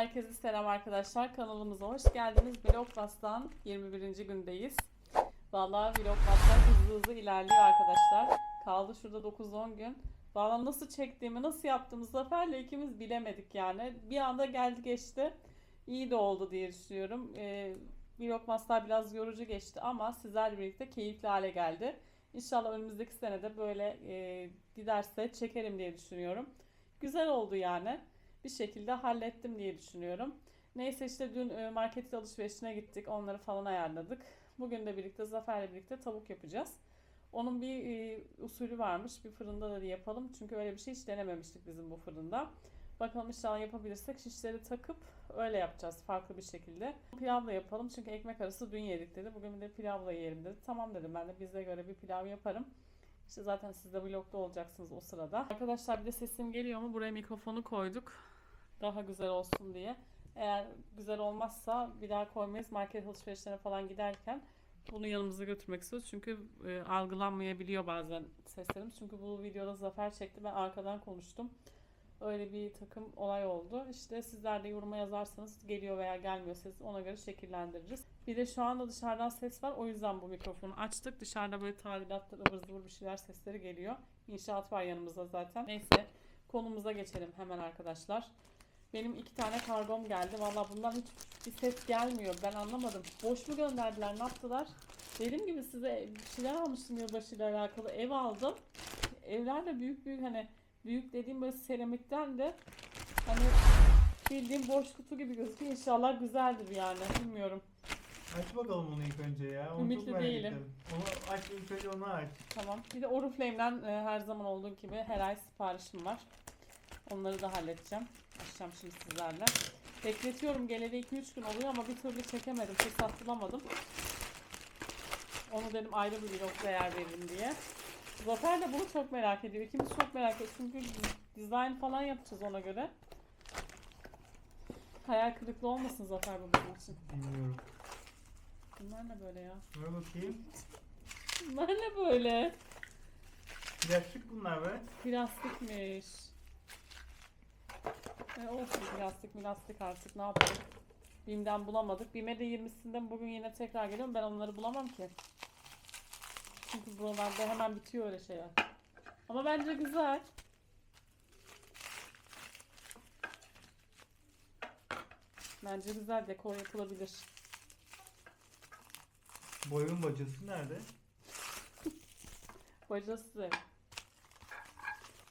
Herkese selam arkadaşlar. Kanalımıza hoş geldiniz. Vlogpas'tan 21. gündeyiz. Vallahi Vlogpas'tan hızlı hızlı ilerliyor arkadaşlar. Kaldı şurada 9-10 gün. Vallahi nasıl çektiğimi, nasıl yaptığımı Zafer'le ikimiz bilemedik yani. Bir anda geldi geçti. İyi de oldu diye düşünüyorum. Ee, Vlogpas'lar biraz yorucu geçti ama sizlerle birlikte keyifli hale geldi. İnşallah önümüzdeki senede böyle e, giderse çekerim diye düşünüyorum. Güzel oldu yani bir şekilde hallettim diye düşünüyorum. Neyse işte dün e, market alışverişine gittik. Onları falan ayarladık. Bugün de birlikte Zafer'le birlikte tavuk yapacağız. Onun bir e, usulü varmış. Bir fırında da yapalım. Çünkü öyle bir şey hiç denememiştik bizim bu fırında. Bakalım inşallah yapabilirsek şişleri takıp öyle yapacağız farklı bir şekilde. Pilavla yapalım çünkü ekmek arası dün yedik dedi. Bugün de pilavla yiyelim dedi. Tamam dedim ben de bize göre bir pilav yaparım. İşte zaten siz de vlogda olacaksınız o sırada. Arkadaşlar bir de sesim geliyor mu? Buraya mikrofonu koyduk. Daha güzel olsun diye. Eğer güzel olmazsa bir daha koymayız. Market alışverişlerine falan giderken bunu yanımıza götürmek istiyoruz. Çünkü e, algılanmayabiliyor bazen seslerimiz. Çünkü bu videoda Zafer çekti. Ben arkadan konuştum. Öyle bir takım olay oldu. İşte sizler de yoruma yazarsanız geliyor veya gelmiyor ses ona göre şekillendiririz. Bir de şu anda dışarıdan ses var. O yüzden bu mikrofonu açtık. Dışarıda böyle tadilatlar ıvır zıvır bir şeyler sesleri geliyor. İnşaat var yanımızda zaten. Neyse konumuza geçelim hemen arkadaşlar. Benim iki tane kargom geldi. Valla bundan hiç bir ses gelmiyor. Ben anlamadım. Boş mu gönderdiler? Ne yaptılar? Dediğim gibi size bir şeyler almıştım yılbaşıyla alakalı. Ev aldım. Evler de büyük büyük hani büyük dediğim böyle seramikten de hani bildiğim boş kutu gibi gözüküyor. İnşallah güzeldir yani. Bilmiyorum. Aç bakalım onu ilk önce ya. Onu Ümitli çok merak değilim. ettim. Onu aç ilk önce onu aç. Tamam. Bir de Oriflame'den e, her zaman olduğu gibi her ay siparişim var. Onları da halledeceğim. Açacağım şimdi sizlerle. Bekletiyorum geleli 2-3 gün oluyor ama bir türlü çekemedim. Fırsat bulamadım. Onu dedim ayrı bir vlogda yer veririm diye. Zafer de bunu çok merak ediyor. İkimiz çok merak ediyoruz. Çünkü dizayn falan yapacağız ona göre. Hayal kırıklığı olmasın Zafer bu bizim için. Bilmiyorum. Bunlar ne böyle ya? Ver bakayım. Bunlar ne böyle? Plastik bunlar be. Plastikmiş. E olsun plastik plastik artık ne yapalım. Bim'den bulamadık. Bim'e de 20'sinden bugün yine tekrar geliyorum. Ben onları bulamam ki. Çünkü buralarda hemen bitiyor öyle şeyler. Ama bence güzel. Bence güzel dekor yapılabilir. Boyun bacası nerede? Bacası.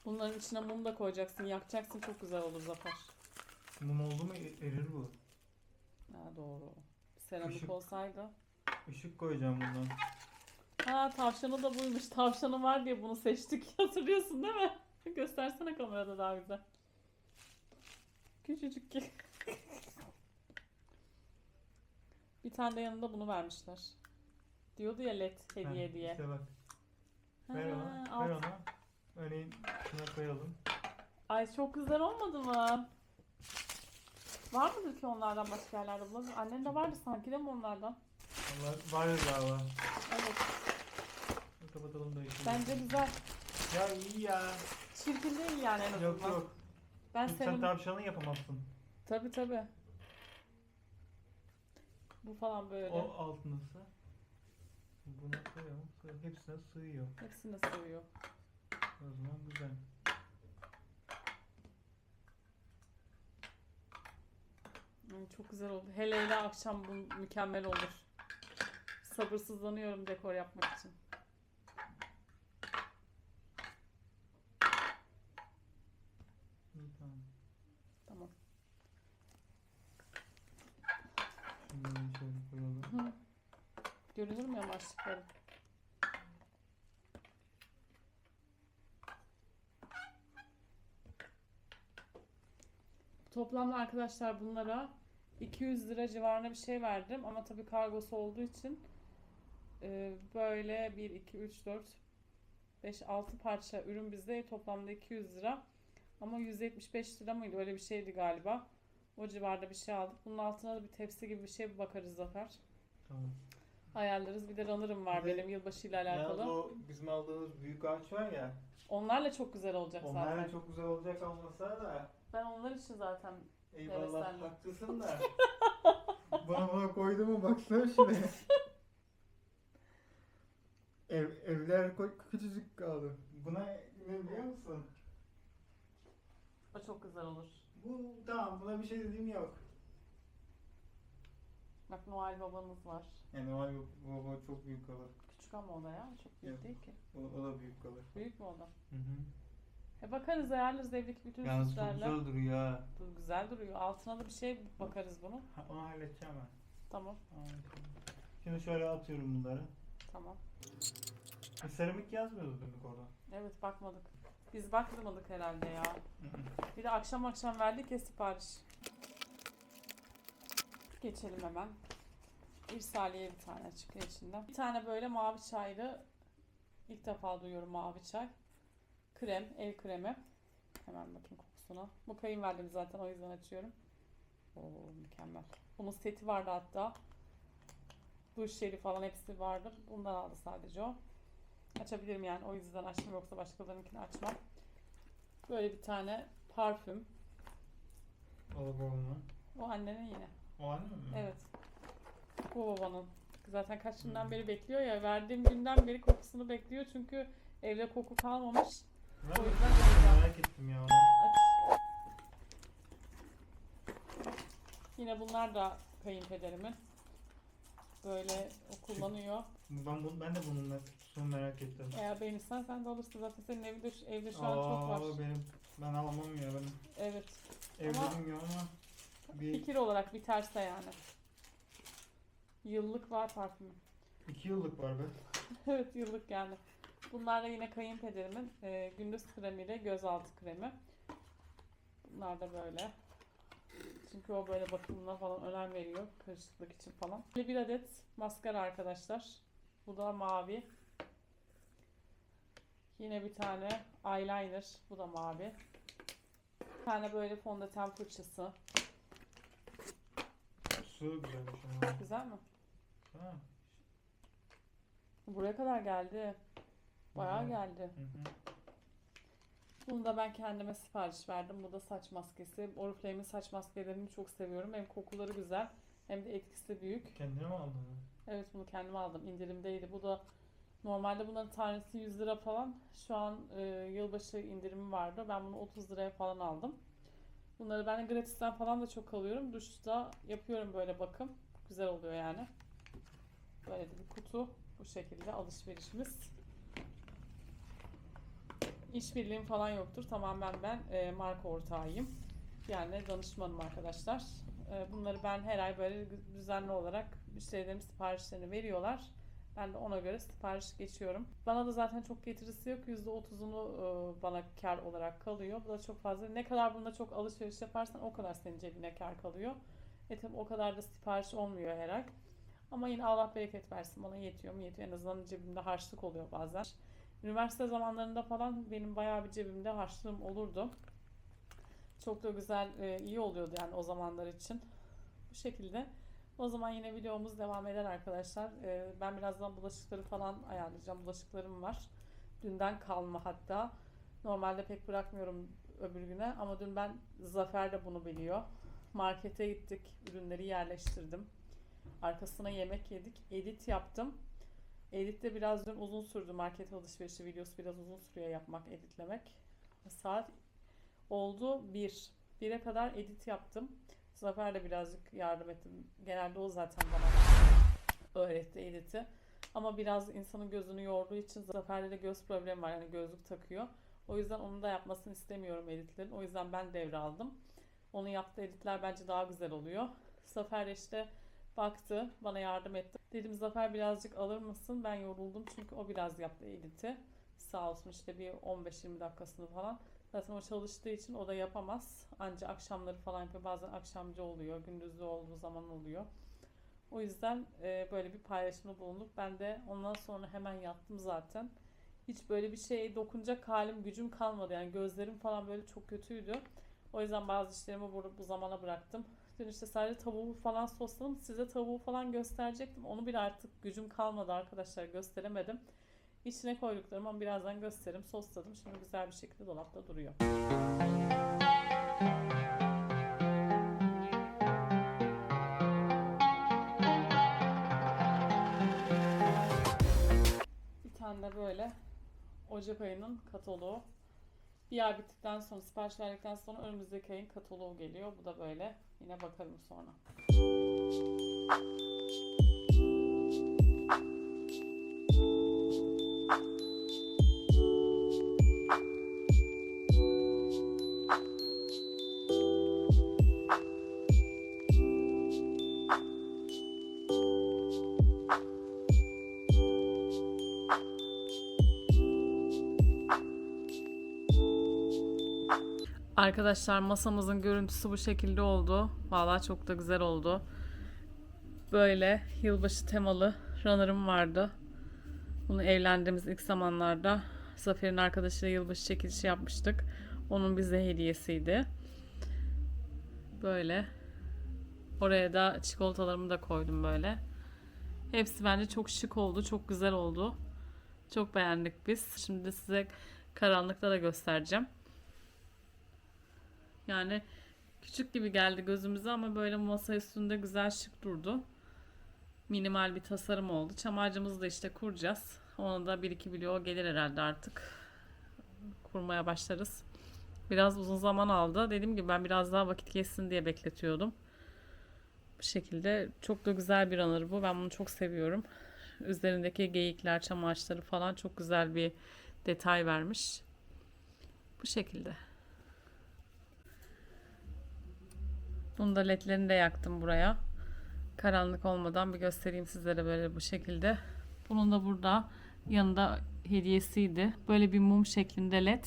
Bunların içine mum da koyacaksın, yakacaksın çok güzel olur Zafer. Mum oldu mu e- erir bu. Ha doğru. Seramik Işık. olsaydı. Işık koyacağım bundan. Ha tavşanı da buymuş. Tavşanı var diye bunu seçtik. Hatırlıyorsun değil mi? Göstersene kamerada daha güzel. Küçücük ki. Bir tane de yanında bunu vermişler. Diyordu ya led hediye Heh, diye. İşte bak. Ver Ha, ona. alt- Ver ona. Örneğin şuna koyalım. Ay çok güzel olmadı mı? Var mıdır ki onlardan başka yerlerde bulalım? Annen de vardı sanki değil mi onlardan? Allah var ya galiba. Evet. Kapatalım da işi. Bence güzel. Ya iyi ya. Çirkin değil yani en azından. Yok yok. Ben Sen senin... tavşanı yapamazsın. Tabi tabi. Bu falan böyle. O altınısı. Buna koyalım. Hepsine sığıyor. Hepsini seviyor. O zaman güzel. Ay, çok güzel oldu. Hele hele akşam bu mükemmel olur. Sabırsızlanıyorum dekor yapmak için. İyi tamam. Tamam. Şunları şöyle koyalım. Hı. Görünür mü yamaçlıklarım? Toplamda arkadaşlar bunlara 200 lira civarında bir şey verdim ama tabii kargosu olduğu için e, böyle 1, 2, 3, 4, 5, 6 parça ürün bizde toplamda 200 lira ama 175 lira mıydı öyle bir şeydi galiba. O civarda bir şey aldık. Bunun altına da bir tepsi gibi bir şey bakarız Zafer Tamam. ayarlarız. Bir de runner'ım var Bir de benim yılbaşıyla Yalnız alakalı. o bizim aldığımız büyük ağaç var ya. Onlarla çok güzel olacak Onlar zaten. da çok güzel olacak olmasa da. Ben onlar için zaten Eyvallah haklısın da. bana bana koydu mu baksana şuraya. Ev, evler koy, küçücük kaldı. Buna ne biliyor musun? O çok güzel olur. Bu tamam buna bir şey dediğim yok. Bak Noel babanız var. Yani bu, bu çok büyük kalır. Küçük ama o da ya. Çok büyük Evet. değil ki. O, o da büyük kalır. Büyük mü o da? Hı hı. E bakarız ayarlarız evdeki bütün Yalnız çok süslerle. güzel duruyor ha. Dur, güzel duruyor. Altına da bir şey bakarız bunu. Ha, Onu halledeceğim ben. Tamam. Tamam, şimdi. Şöyle atıyorum bunları. Tamam. E, seramik yazmıyordu dün orada. Evet bakmadık. Biz bakmadık herhalde ya. Bir de akşam akşam verdik ya sipariş. Geçelim hemen. Bir saniye bir tane çıkıyor içinden. Bir tane böyle mavi çaylı ilk defa duyuyorum mavi çay. Krem, el kremi. Hemen bakayım kokusuna. Bu kayınvalidem zaten o yüzden açıyorum. Oo mükemmel. Bunun seti vardı hatta. Duş jeli falan hepsi vardı. Bundan aldı sadece o. Açabilirim yani o yüzden açtım yoksa başkalarınınkini açmam. Böyle bir tane parfüm. O da babamın. O annenin yine. O anne mi? Evet. Bu babanın. Zaten kaç günden beri bekliyor ya. Verdiğim günden beri kokusunu bekliyor çünkü evde koku kalmamış. Merak ettim ya. Yine bunlar da kayınpederimin. Böyle o kullanıyor. Ben, bu, ben de bunun ne- kutusunu merak ettim. Eğer beğenirsen sen de alırsın. Zaten senin evde, evde şu an çok var. benim ben alamam ya ben Evet. evlenim ya ama bir Fikir olarak biterse yani. Yıllık var parfümü. iki yıllık var be. Evet yıllık yani. Bunlar da yine kayınpederimin e, gündüz kremiyle gözaltı kremi. Bunlar da böyle. Çünkü o böyle bakımına falan önem veriyor. Karışıklık için falan. Bir adet maskara arkadaşlar. Bu da mavi. Yine bir tane eyeliner. Bu da mavi. Bir tane böyle fondöten fırçası. Su güzelmiş ama. Güzel mi? Ha. Buraya kadar geldi. Bayağı geldi. Hı hı. Bunu da ben kendime sipariş verdim. Bu da saç maskesi. Oriflame'in saç maskelerini çok seviyorum. Hem kokuları güzel hem de etkisi büyük. Kendine mi aldın? Evet bunu kendim aldım. İndirimdeydi. Bu da normalde bunların tanesi 100 lira falan. Şu an e, yılbaşı indirimi vardı. Ben bunu 30 liraya falan aldım. Bunları ben de gratisten falan da çok alıyorum. Duşta yapıyorum böyle bakım. Güzel oluyor yani. Böyle de bir kutu. Bu şekilde alışverişimiz. İşbirliğim falan yoktur. Tamamen ben e, marka ortağıyım. Yani danışmanım arkadaşlar. E, bunları ben her ay böyle düzenli olarak müşterilerim siparişlerini veriyorlar. Ben de ona göre sipariş geçiyorum. Bana da zaten çok getirisi yok. %30'unu e, bana kar olarak kalıyor. Bu da çok fazla. Ne kadar bunda çok alışveriş yaparsan o kadar senin cebine kar kalıyor. E tabi o kadar da sipariş olmuyor her ay. Ama yine Allah bereket versin. Bana yetiyor mu? Yetiyor. En azından cebimde harçlık oluyor bazen. Üniversite zamanlarında falan benim bayağı bir cebimde harçlığım olurdu. Çok da güzel, e, iyi oluyordu yani o zamanlar için. Bu şekilde. O zaman yine videomuz devam eder arkadaşlar. E, ben birazdan bulaşıkları falan ayarlayacağım. Bulaşıklarım var. Dünden kalma hatta. Normalde pek bırakmıyorum öbür güne ama dün ben Zafer de bunu biliyor. Markete gittik, ürünleri yerleştirdim. Arkasına yemek yedik, edit yaptım. Editte biraz dün uzun sürdü market alışverişi videosu biraz uzun sürüyor yapmak, editlemek. Saat oldu 1. 1'e kadar edit yaptım. Zafer de birazcık yardım ettim. Genelde o zaten bana öğretti editi. Ama biraz insanın gözünü yorduğu için Zafer'de de göz problemi var. Yani gözlük takıyor. O yüzden onu da yapmasını istemiyorum editlerin. O yüzden ben devraldım. Onun yaptığı editler bence daha güzel oluyor. Zafer işte baktı, bana yardım etti. Dedim Zafer birazcık alır mısın? Ben yoruldum çünkü o biraz yaptı editi. Sağ olsun işte bir 15-20 dakikasını falan. Zaten o çalıştığı için o da yapamaz. Ancak akşamları falan yapıyor. Bazen akşamcı oluyor, gündüzlü olduğu zaman oluyor. O yüzden e, böyle bir paylaşımda bulunduk. Ben de ondan sonra hemen yattım zaten. Hiç böyle bir şeye dokunacak halim, gücüm kalmadı. Yani gözlerim falan böyle çok kötüydü. O yüzden bazı işlerimi bu, bu zamana bıraktım gün işte sadece tavuğu falan sosladım. Size tavuğu falan gösterecektim. Onu bile artık gücüm kalmadı arkadaşlar gösteremedim. İçine koyduklarımı ama birazdan gösteririm. Sosladım. Şimdi güzel bir şekilde dolapta duruyor. Bir tane de böyle Ocak ayının kataloğu bir ay bittikten sonra, sipariş verdikten sonra önümüzdeki ayın kataloğu geliyor. Bu da böyle. Yine bakarım sonra. Arkadaşlar masamızın görüntüsü bu şekilde oldu. Vallahi çok da güzel oldu. Böyle yılbaşı temalı runner'ım vardı. Bunu evlendiğimiz ilk zamanlarda Zafer'in arkadaşıyla yılbaşı çekilişi yapmıştık. Onun bize hediyesiydi. Böyle. Oraya da çikolatalarımı da koydum böyle. Hepsi bence çok şık oldu. Çok güzel oldu. Çok beğendik biz. Şimdi size karanlıkta da göstereceğim. Yani küçük gibi geldi gözümüze ama böyle masa üstünde güzel şık durdu. Minimal bir tasarım oldu. Çam da işte kuracağız. Ona da bir iki video gelir herhalde artık. Kurmaya başlarız. Biraz uzun zaman aldı. Dediğim gibi ben biraz daha vakit geçsin diye bekletiyordum. Bu şekilde çok da güzel bir anır bu. Ben bunu çok seviyorum. Üzerindeki geyikler, çam falan çok güzel bir detay vermiş. Bu şekilde. Bunu da ledlerini de yaktım buraya. Karanlık olmadan bir göstereyim sizlere böyle bu şekilde. Bunun da burada yanında hediyesiydi. Böyle bir mum şeklinde led.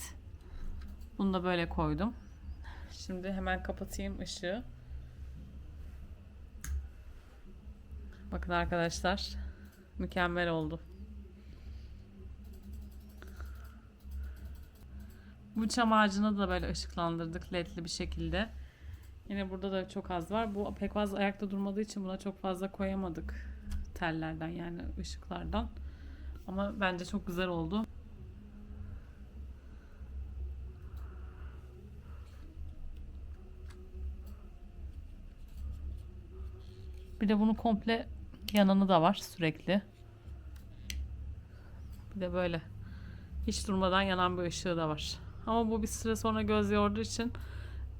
Bunu da böyle koydum. Şimdi hemen kapatayım ışığı. Bakın arkadaşlar. Mükemmel oldu. Bu çam ağacını da böyle ışıklandırdık ledli bir şekilde. Yine burada da çok az var. Bu pek fazla ayakta durmadığı için buna çok fazla koyamadık tellerden yani ışıklardan. Ama bence çok güzel oldu. Bir de bunu komple yananı da var sürekli. Bir de böyle hiç durmadan yanan bir ışığı da var. Ama bu bir süre sonra göz yorduğu için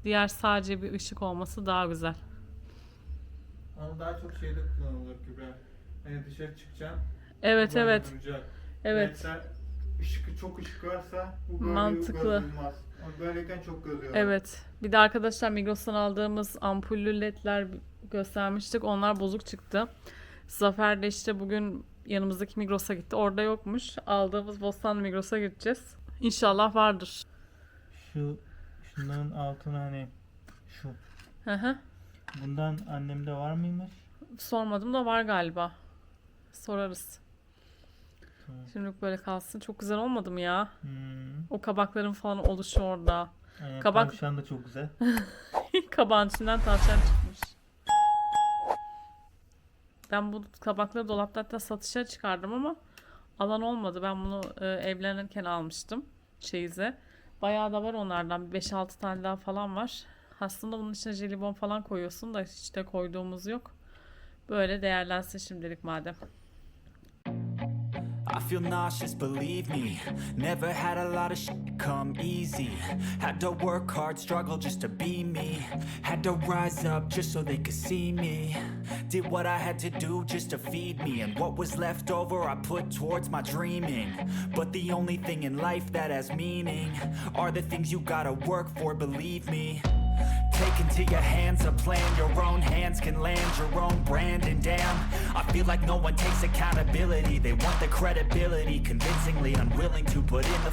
diğer sadece bir ışık olması daha güzel. Ama daha çok şeyde kullanılır Kübra. Hani dışarı çıkacaksın. Evet evet. duracak. Evet. Mesela ışık çok ışık varsa bu böyle Mantıklı. Ama böyleyken çok göz yorulur. Evet. Bir de arkadaşlar Migros'tan aldığımız ampullü ledler göstermiştik. Onlar bozuk çıktı. Zafer de işte bugün yanımızdaki Migros'a gitti. Orada yokmuş. Aldığımız Bostanlı Migros'a gideceğiz. İnşallah vardır. Şu şunların altına hani şu. Hı hı. Bundan annemde var mıymış? Sormadım da var galiba. Sorarız. Tamam. Şimdilik böyle kalsın. Çok güzel olmadı mı ya? Hmm. O kabakların falan oluşu orada. Aynen, Kabak- Tavşan da çok güzel. Kabağın içinden tavşan çıkmış. Ben bu kabakları dolapta hatta satışa çıkardım ama alan olmadı. Ben bunu e, evlenirken almıştım çeyize. Bayağı da var onlardan. 5-6 tane daha falan var. Aslında bunun içine jelibon falan koyuyorsun da hiç de koyduğumuz yok. Böyle değerlensin şimdilik madem. I feel nauseous, believe me. Never had a lot of shit come easy. Had to work hard, struggle just to be me. Had to rise up just so they could see me. Did what I had to do just to feed me. And what was left over, I put towards my dreaming. But the only thing in life that has meaning are the things you gotta work for, believe me. Take into your hands a plan, your own hands can land your own brand. And damn, I feel like no one takes accountability. They want the credibility, convincingly unwilling to put in the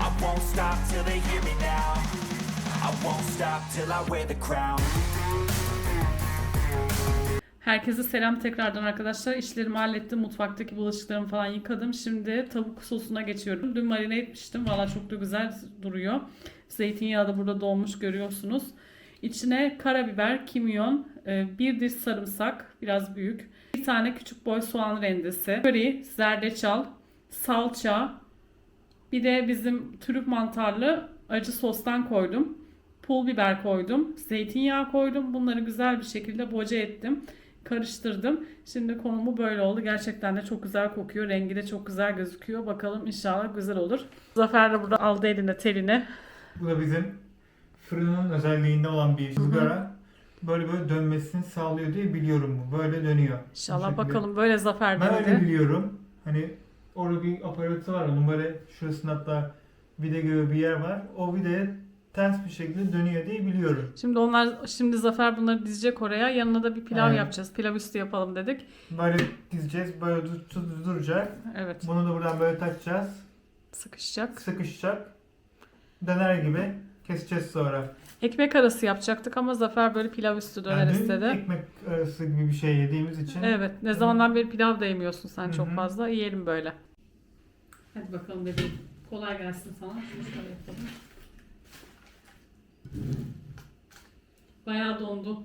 I won't stop till they hear me now. I won't stop till I wear the crown. Herkese selam tekrardan arkadaşlar. İşlerimi hallettim. Mutfaktaki bulaşıklarımı falan yıkadım. Şimdi tavuk sosuna geçiyorum. Dün marine etmiştim. Valla çok da güzel duruyor. Zeytinyağı da burada dolmuş görüyorsunuz. İçine karabiber, kimyon, e, bir diş sarımsak, biraz büyük. Bir tane küçük boy soğan rendesi, köri, zerdeçal, salça, bir de bizim trüf mantarlı acı sostan koydum. Pul biber koydum. Zeytinyağı koydum. Bunları güzel bir şekilde boca ettim. Karıştırdım. Şimdi konumu böyle oldu. Gerçekten de çok güzel kokuyor. Rengi de çok güzel gözüküyor. Bakalım inşallah güzel olur. Zafer de burada aldı eline telini. Bu da bizim fırının özelliğinde olan bir ızgara. Böyle böyle dönmesini sağlıyor diye biliyorum bu. Böyle dönüyor. İnşallah bakalım böyle Zafer Ben öyle dedi. biliyorum. Hani orada bir aparatı var böyle şurasında hatta vida gibi bir yer var. O vidaya ters bir şekilde dönüyor diye biliyorum. Şimdi onlar şimdi Zafer bunları dizecek oraya. Yanına da bir pilav Aynen. yapacağız. Pilav üstü yapalım dedik. Böyle dizeceğiz, böyle dur, dur- duracak. Evet. Bunu da buradan böyle takacağız. Sıkışacak. Sıkışacak. Döner gibi keseceğiz sonra. Ekmek arası yapacaktık ama Zafer böyle pilav üstü döner Yani istedi. ekmek arası gibi bir şey yediğimiz için. Evet. Ne zamandan beri pilav da yemiyorsun sen Hı çok fazla. Yiyelim böyle. Hadi bakalım bebeğim. Kolay gelsin sana. Şunu şöyle yapalım. Bayağı dondu.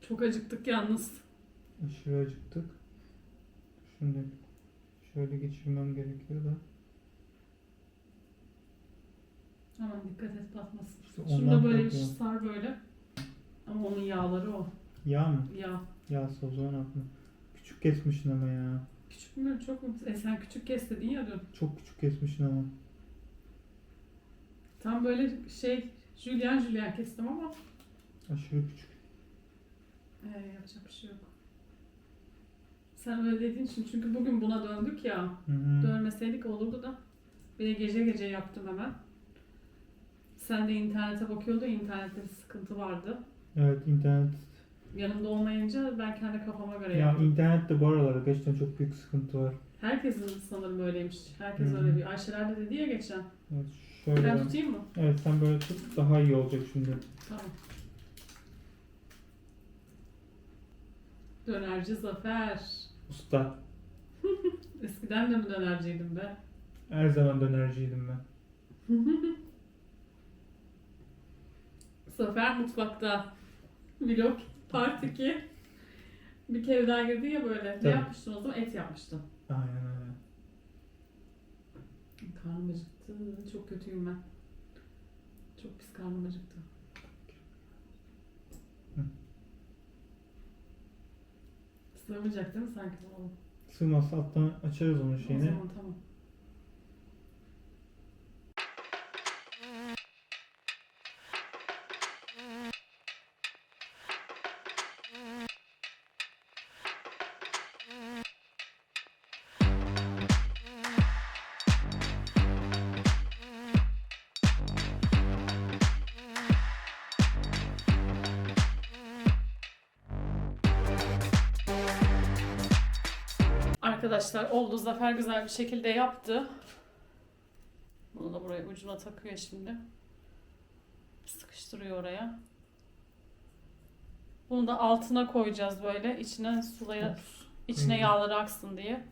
Çok acıktık yalnız. Aşırı acıktık. Şimdi şöyle geçirmem gerekiyor da. Aman dikkat et batmasın. İşte Şunu da böyle bir korkuyorum. sar böyle. Ama onun yağları o. Yağ mı? Yağ. Yağ o zaman atma. Küçük kesmişsin ama ya. Küçük mü çok mu? E sen küçük kes dedin ya dün. Çok küçük kesmişsin ama. Tam böyle şey jülyen jülyen kestim ama Aşırı küçük. ee, yapacak bir şey yok. Sen öyle dediğin için çünkü bugün buna döndük ya. Hı hı. Dönmeseydik olurdu da. Bir de gece gece yaptım hemen. Sen de internete bakıyordun. internette bir sıkıntı vardı. Evet internet. Yanımda olmayınca ben kendi kafama göre Ya yaptım. internette bu aralar gerçekten çok büyük sıkıntı var. Herkesin sanırım öyleymiş. Herkes Hı hı. öyle diyor. Ayşeler de dedi ya geçen. Evet şöyle. Ben tutayım mı? Evet sen böyle tut daha iyi olacak şimdi. Tamam. Dönerci Zafer. Usta. Eskiden de mi dönerciydim be? Her zaman dönerciydim ben. Zafer mutfakta. Vlog part 2. Bir kere daha girdi ya böyle. Ne Tabii. yapmıştın o zaman? Et yapmıştın. Aynen öyle. Karnım acıktı. Çok kötüyüm ben. Çok pis karnım acıktı. Hı. Sığmayacak değil mi sanki? Sığmazsa alttan açarız onun O şeyini. zaman tamam. Arkadaşlar oldu. Zafer güzel bir şekilde yaptı. Bunu da buraya ucuna takıyor şimdi. Sıkıştırıyor oraya. Bunu da altına koyacağız böyle. içine sulaya, içine Hı. yağları aksın diye.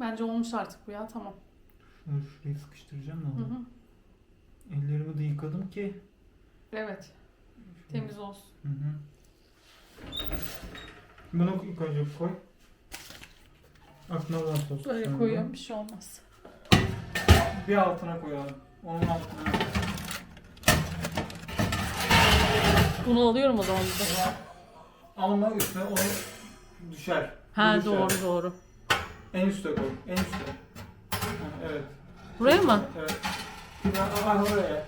Bence olmuş artık bu ya. Tamam. Şunu şuraya sıkıştıracağım da Hı onu. hı. Ellerimi de yıkadım ki. Evet. Temiz olsun. Hı hı. Bunu ilk önce koy. Aklına olan sos. Böyle koyuyorum. Bir şey olmaz. Bir altına koyalım. Onun altına. Bunu alıyorum o zaman bir de. Alma üstüne onu düşer. Ha Bu düşer. doğru doğru. En üstte koy. En üstte. Ha, evet. Buraya mı? Evet. Bir daha aha oraya.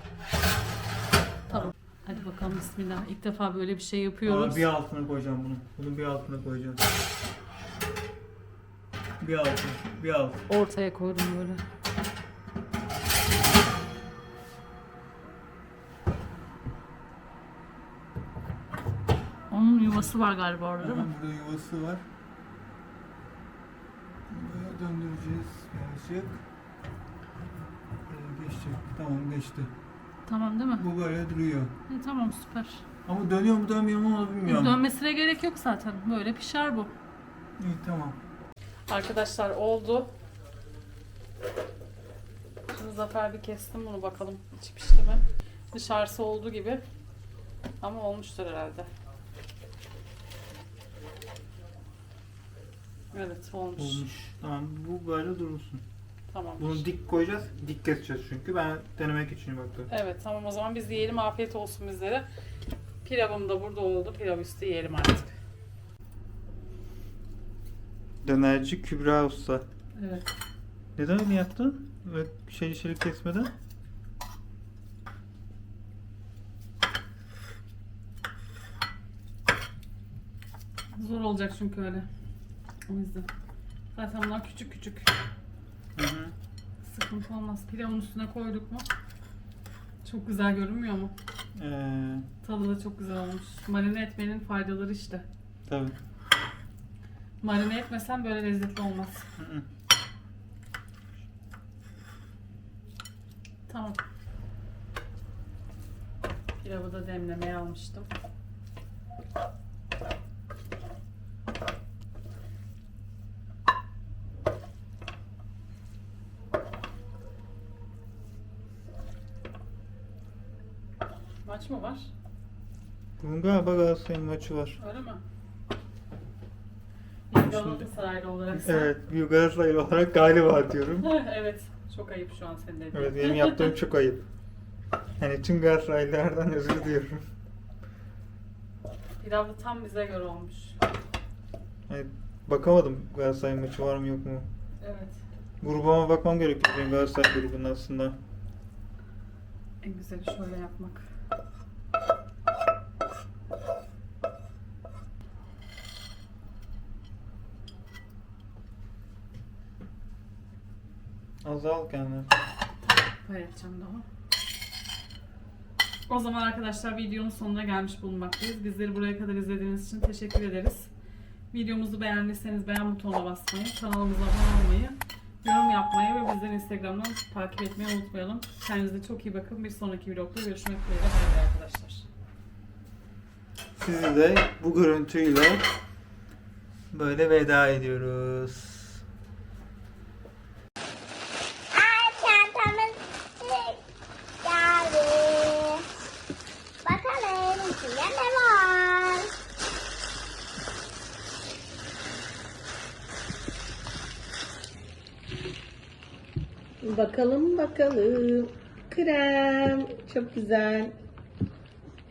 Hadi bakalım bismillah. İlk defa böyle bir şey yapıyoruz. Aa, bir altına koyacağım bunu. Bunu bir altına koyacağım. Bir altına. Bir alt. Ortaya koydum böyle. Onun yuvası var galiba orada değil mi? Burada yuvası var. Buraya döndüreceğiz birazcık. Buraya geçecek Tamam geçti. Tamam değil mi? Bu böyle duruyor. E, tamam süper. Ama dönüyor mu dönmüyor mu onu bilmiyorum. Dönmesine gerek yok zaten. Böyle pişer bu. İyi tamam. Arkadaşlar oldu. Şimdi Zafer bir kestim bunu bakalım içi pişti mi? Dışarısı olduğu gibi. Ama olmuştur herhalde. Evet olmuş. Olmuş. Tamam bu böyle durulsun. Tamam. Bunu dik koyacağız. Dik keseceğiz çünkü. Ben denemek için baktım. Evet tamam o zaman biz yiyelim afiyet olsun bizlere. Pilavım da burada oldu. Pilav üstü yiyelim artık. Dönerci Kübra Usta. Evet. Neden öyle yaptın? Ve şey şeyi kesmeden? Zor olacak çünkü öyle. O yüzden. Zaten bunlar küçük küçük. Hı hı. Sıkıntı olmaz. Pilavın üstüne koyduk mu? Çok güzel görünmüyor mu? Ee, Tadı da çok güzel olmuş. Marine etmenin faydaları işte. tabii. Marine etmesen böyle lezzetli olmaz. Hı hı. Tamam. Pilavı da demlemeye almıştım. Maç mı var? Bugün galiba Galatasaray'ın maçı var. Öyle mi? Bir Galatasaraylı olarak sen. Evet, bir Galatasaraylı olarak galiba diyorum. evet. Çok ayıp şu an senin dediğin. Evet, benim yaptığım çok ayıp. Yani tüm Galatasaraylılardan özür diliyorum. Pilav da tam bize göre olmuş. Yani bakamadım Galatasaray maçı var mı yok mu? Evet. Grubuma bakmam gerekiyor benim Galatasaray grubunun aslında. En güzeli şöyle yapmak. Azal kendini. Paylaşacağım daha. O zaman arkadaşlar videonun sonuna gelmiş bulunmaktayız. Bizleri buraya kadar izlediğiniz için teşekkür ederiz. Videomuzu beğendiyseniz beğen butonuna basmayı, kanalımıza abone olmayı, yorum yapmayı ve bizleri Instagram'dan takip etmeyi unutmayalım. Kendinize çok iyi bakın. Bir sonraki vlogda görüşmek. Bay bay arkadaşlar. Sizi de bu görüntüyle böyle veda ediyoruz. Ay çantamız geldi. Bakalım içinde ne var? Bakalım bakalım. Krem. Çok güzel.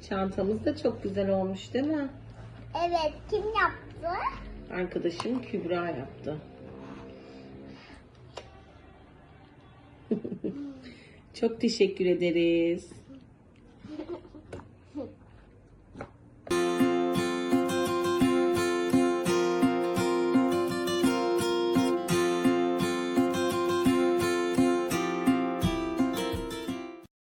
Çantamız da çok güzel olmuş değil mi? Evet kim yaptı? Arkadaşım Kübra yaptı. çok teşekkür ederiz.